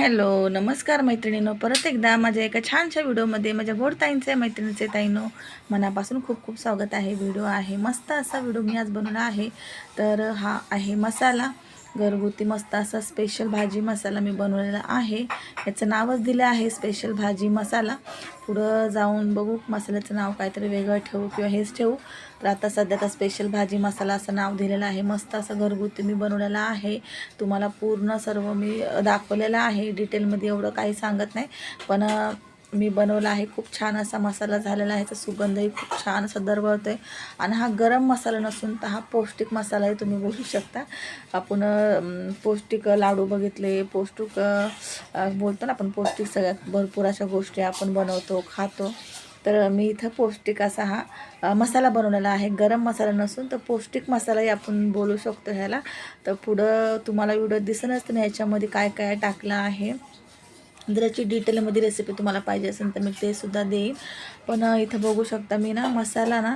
Hello नमस्कार मैत्रिणीनो. परत एकदा माझ्या एका छानशा व्हिडिओमध्ये माझ्या गोड ताईंचे मैत्रिणीचे ताईनो मनापासून खूप खूप स्वागत आहे. व्हिडिओ आहे मस्त असा व्हिडिओ मी आज बनवला आहे. तर हा आहे मसाला. घरगुती मस्त असा स्पेशल भाजी मसाला मी बनवलेला आहे. याचं नावच दिलं आहे स्पेशल भाजी मसाला. पुढं जाऊन बघू मसाल्याचं नाव काहीतरी वेगळं ठेवू किंवा हेच ठेवू. तर आता सध्या तर स्पेशल भाजी मसाला असं नाव दिलेलं आहे. मस्त असं घरगुती मी बनवलेलं आहे. तुम्हाला पूर्ण सर्व मी दाखवलेलं आहे. डिटेलमध्ये एवढं काही सांगत नाही. पण मी बनवला आहे. खूप छान असा मसाला झालेला आहे. तर सुगंधही खूप छान असा दरवळतो आहे आणि हा गरम मसाला नसून तर हा पौष्टिक मसालाही तुम्ही बोलू शकता. आपण पौष्टिक लाडू बघितले पौष्टिक बोलतो ना आपण पौष्टिक सगळ्यात भरपूर अशा गोष्टी आपण बनवतो खातो. तर मी इथं पौष्टिक असा हा मसाला बनवलेला आहे. गरम मसाला नसून तर पौष्टिक मसालाही आपण बोलू शकतो ह्याला. तर पुढं तुम्हाला व्हिडिओ दिसणच नाही याच्यामध्ये काय काय टाकलं आहे. जर याची डिटेलमध्ये रेसिपी तुम्हाला पाहिजे असेल तर मी ते सुद्धा देईन. पण इथं बघू शकता मी ना मसाला ना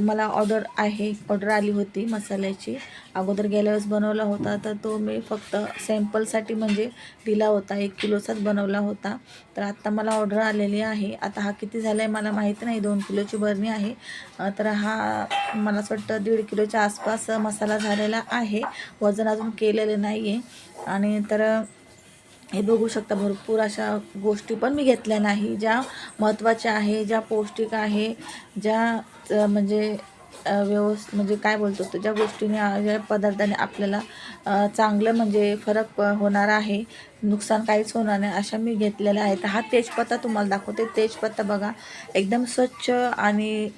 मला ऑर्डर आहे. ऑर्डर आली होती मसाल्याची. अगोदर गेल्या वेळेस बनवला होता तर तो मी फक्त सॅम्पलसाठी म्हणजे दिला होता. एक किलोचाच बनवला होता. तर आत्ता मला ऑर्डर आलेली आहे. आता हा किती झाला आहे मला माहीत नाही. दोन किलोची बरणी आहे. तर हा मला असं वाटतं दीड किलोच्या आसपास मसाला झालेला आहे. वजन अजून केलेलं नाही आहे आणि तर हे बघू शकता भरपूर अशा गोष्टी पण मी घेतल्या नाही. ज्या महत्त्वाच्या आहे ज्या पौष्टिक आहे ज्या म्हणजे अ, व्यवस् म्हणजे काय बोलतो तो ज्या गोष्टीने ज्या पदार्थाने आपल्याला चांगलं म्हणजे फरक होणार आहे नुकसान काहीच होणार नाही अशा मी घेतलेल्या आहेत. हा तेजपत्ता तुम्हाला दाखवते. तेजपत्ता बघा एकदम स्वच्छ आणि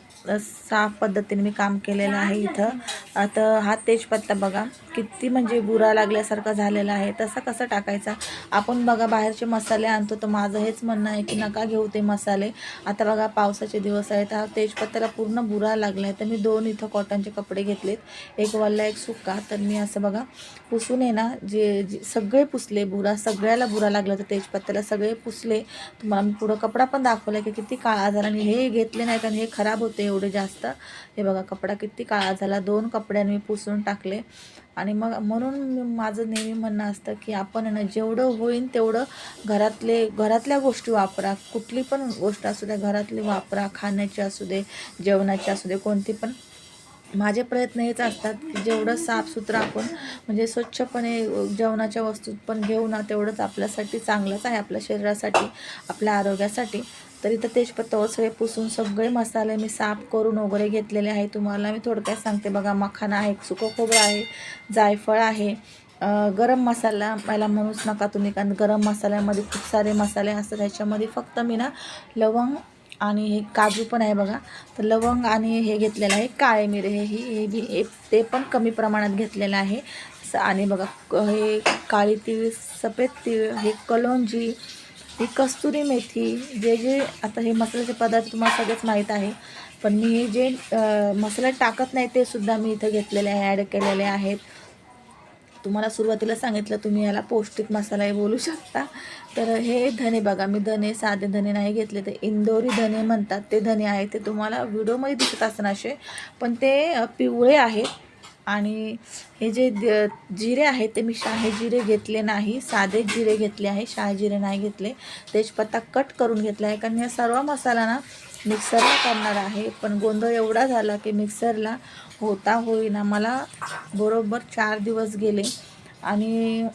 साफ पद्धतीने मी काम केलेलं आहे इथं. आता हा तेजपत्ता बघा. किती म्हणजे बुरा लागल्यासारखा झालेला आहे तसा कसा टाकायचा? आपण बघा बाहेरचे मसाले आणतो तर माझं हेच म्हणणं आहे की नका घेऊ ते मसाले. आता बघा पावसाचे दिवस आहेत हा तेजपत्त्याला पूर्ण बुरा लागला आहे तर मी दोन इथं कॉटनचे कपडे घेतलेत. एक वल्ला एक सुका. तर मी असं बघा पुसून आहे ना जे जे सगळे पुसले बुरा सगळ्याला बुरा लागला तर तेजपत्त्याला सगळे पुसले. तुम्हाला मी पुढं कपडा पण दाखवला की किती काळा झाला आणि हे घेतले नाही कारण हे खराब होते एवढे जास्त. हे बघा कपडा किती काळा झाला. दोन कपड्यांनी मी पुसून टाकले. आणि मग म्हणून माझं नेहमी म्हणणं असतं की आपण आहे ना जेवढं होईल तेवढं घरातले घरातल्या गोष्टी वापरा. कुठली पण गोष्ट असू द्या घरातली वापरा खाण्याची असू दे जेवणाची असू दे कोणती पण. माझे प्रयत्न हेच असतात की जेवढं साफसुथरं आपण म्हणजे स्वच्छपणे जेवणाच्या वस्तू पण घेऊ ना तेवढंच आपल्यासाठी चांगलंच आहे आपल्या शरीरासाठी आपल्या आरोग्यासाठी. तर इथं तेजपत्ता सगळे पुसून सगळे मसाले मी साफ करून वगैरे घेतलेले आहे. तुम्हाला मी थोडक्यात सांगते बघा मखाना आहे सुकं खोबरं आहे जायफळ आहे. गरम मसाला मला म्हणूच नका तुम्ही कारण गरम मसाल्यामध्ये खूप सारे मसाले असतात. त्याच्यामध्ये फक्त मी ना लवंग आणि हे काजू पण आहे बघा. तर लवंग आणि हे घेतलेलं आहे काळे मिरे. हे ही हे बी ते पण कमी प्रमाणात घेतलेलं आहे. आणि बघा क- हे काळी तीळ सफेद तीळ हे कलोंजी ही कस्तुरी मेथी जे जे आता हे मसाल्याचे पदार्थ तुम्हाला सगळेच माहीत आहे पण मी हे जे मसाले टाकत नाही ते सुद्धा मी इथं घेतलेले आहे ॲड केलेले आहेत. तुम्हाला सुरुवातीला सांगितलं तुम्ही याला पौष्टिक मसालाही बोलू शकता. तर हे धने बघा मी धने साधे धने नाही घेतले ते इंदोरी धने म्हणतात ते धने आहेत ते तुम्हाला व्हिडिओमध्ये दिसत असणार असे पण ते पिवळे आहेत. आणि हे जे जिरे आहेत ते मी शाही जिरे घेतले नाही साधे जिरे घेतले आहे शाही जिरे नाही घेतले. तेजपत्ता कट करून घेतला आहे कारण या सर्व मसाला ना मिक्सरला करणार आहे. पण गोंधळ एवढा झाला की मिक्सरला होता होईना. मला बरोबर चार दिवस गेले. आणि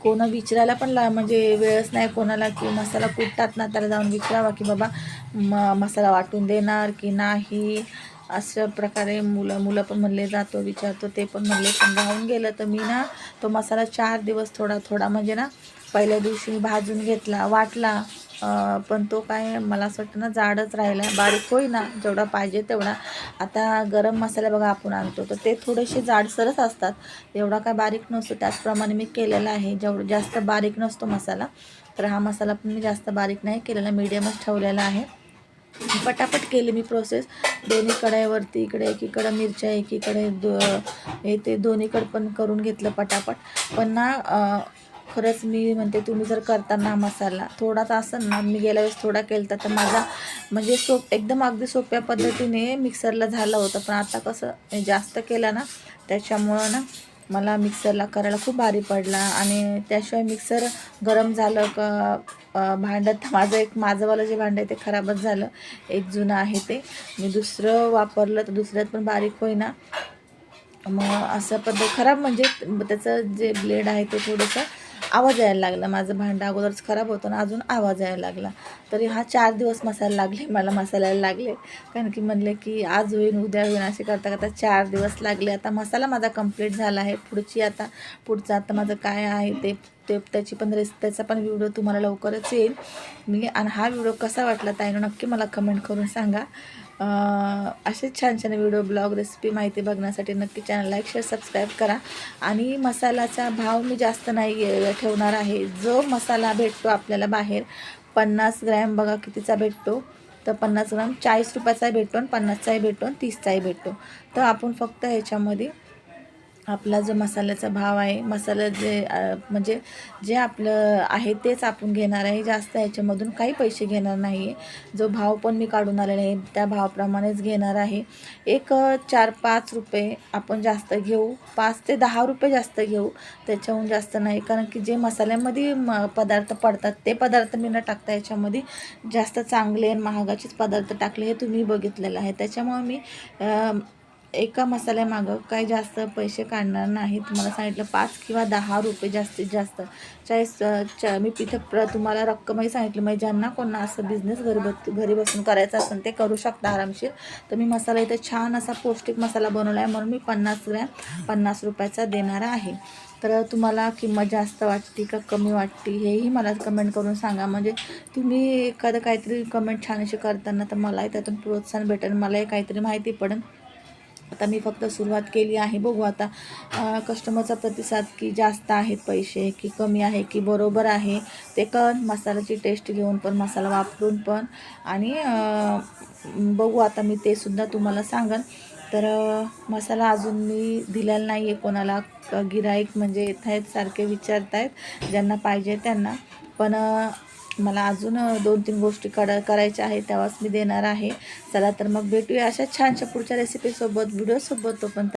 कोणा विचारायला पण ला म्हणजे वेळच नाही कोणाला की मसाला कुटतात ना त्याला जाऊन विचारावा की बाबा म मसाला वाटून देणार की नाही. अशा प्रकारे मुलं मुलं पण म्हणले जातो विचारतो ते पण म्हणले पण राहून गेलं तर मी ना तो मसाला चार दिवस थोडा थोडा म्हणजे ना पहिल्या दिवशी मी भाजून घेतला वाटला पण तो काय मला असं वाटतं ना जाडच राहिला बारीक होईना जेवढा पाहिजे तेवढा. आता गरम मसाला बघा आपण आणतो तर ते थोडेसे जाडसरच असतात एवढा काय बारीक नसतो त्याचप्रमाणे मी केलेला आहे जेवढं जास्त बारीक नसतो मसाला तर हा मसाला पण मी जास्त बारीक नाही केलेला मीडियमच ठेवलेला आहे. पटापट केली मी प्रोसेस दोन्ही कढाईवरती इकडे एकीकडं मिरच्या एकीकडे दो हे ते दोन्हीकडं पण करून घेतलं पटापट. पण ना खरंच मी म्हणते तुम्ही जर करताना मसाला थोडाच असेल ना मी गेल्या वेळेस थोडा केला तर माझा म्हणजे सोप एकदम अगदी सोप्या पद्धतीने मिक्सरला झालं होतं. पण आता कसं जास्त केलं ना त्याच्यामुळं ना मला मिक्सरला करायला खूप भारी पडला आणि त्याशिवाय मिक्सर गरम झालं का अ, भांडं माझं एक माझंवालं जे भांडं आहे ते खराबच झालं. एक जुनं आहे ते. मी दुसरं वापरलं तर दुसऱ्यात पण बारीक होईना. मग असं पद्धत खराब म्हणजे त्याचं जे ब्लेड आहे ते थोडंसं आवाज यायला लागला. माझं भांडं अगोदरच खराब होतं ना अजून आवाज यायला लागला. तरी हा चार दिवस मसाला लागले मला मसाल्याला लागले. कारण की म्हणले की आज होईन उद्या होईन असे करता करता चार दिवस लागले. आता मसाला माझा कंप्लीट झाला आहे. पुढची आता पुढचं आता माझं काय आहे ते ते त्याची पण रेस त्याचा पण व्हिडिओ तुम्हाला लवकरच येईल. मी आणि हा व्हिडिओ कसा वाटला ताईनं नक्की मला कमेंट करून सांगा. असेच छान छान व्हिडिओ ब्लॉग रेसिपी माहिती बघण्यासाठी नक्की चॅनल लाईक शेअर सबस्क्राईब करा. आणि मसाल्याचा भाव मी जास्त नाही ठेवणार आहे. जो मसाला भेटतो आपल्याला बाहेर पन्नास ग्रॅम बघा कितीचा भेटतो. तर पन्नास ग्राम चाळीस रुपयाचाही भेटतो आणि पन्नासचाही भेटतो आणि तीसचाही भेटतो. तर आपण फक्त ह्याच्यामध्ये आपला जो मसाल्याचा भाव आहे मसाला जे म्हणजे जे आपलं आहे तेच आपण घेणार आहे. जास्त ह्याच्यामधून काही पैसे घेणार नाही आहे जो भाव पण मी काढून आलेला आहे त्या भावाप्रमाणेच घेणार आहे. एक चार पाच रुपये आपण जास्त घेऊ. पाच ते दहा रुपये जास्त घेऊ. त्याच्याहून जास्त नाही. कारण की जे मसाल्यामध्ये म पदार्थ पडतात ते पदार्थ मी न टाकता याच्यामध्ये जास्त चांगले आणि महागाचेच पदार्थ टाकले हे तुम्ही बघितलेलं आहे. त्याच्यामुळे मी एका मसाल्यामागं काही जास्त पैसे काढणार नाही तुम्हाला सांगितलं पाच किंवा दहा रुपये जास्तीत जास्त. चाळीस च मी तिथं प्र तुम्हाला रक्कमही सांगितली म्हणजे ज्यांना कोणा असं बिझनेस घरी बस घरी बसून करायचं असेल ते करू शकता आरामशीर. तर मी मसाला इथं छान असा पौष्टिक मसाला बनवला आहे म्हणून मी पन्नास ग्रॅम पन्नास रुपयाचा देणार आहे. तर तुम्हाला किंमत जास्त वाटते का कमी वाटते हेही मला कमेंट करून सांगा. म्हणजे तुम्ही एखादं काहीतरी कमेंट छान अशी करताना तर मलाही त्यातून प्रोत्साहन भेटेल मलाही काहीतरी माहिती पडेल. आता मी फक्त सुरुवात केली आहे. बघू आता कस्टमरचा प्रतिसाद की जास्त आहेत पैसे की कमी आहे की बरोबर आहे. ते कण मसाल्याची टेस्ट घेऊन पण मसाला वापरून पण. आणि बघू आता मी ते सुद्धा तुम्हाला सांगन. तर मसाला अजून मी दिलेला नाही आहे कोणाला गिराईक म्हणजे येत आहेत सारखे विचारत आहेत ज्यांना पाहिजे त्यांना. पण मला अजून दोन तीन गोष्टी कड करायच्या आहेत तेव्हाच मी देणार आहे. चला तर मग भेटूया अशा छानशा पुढच्या रेसिपीसोबत व्हिडिओसोबत तोपर्यंत.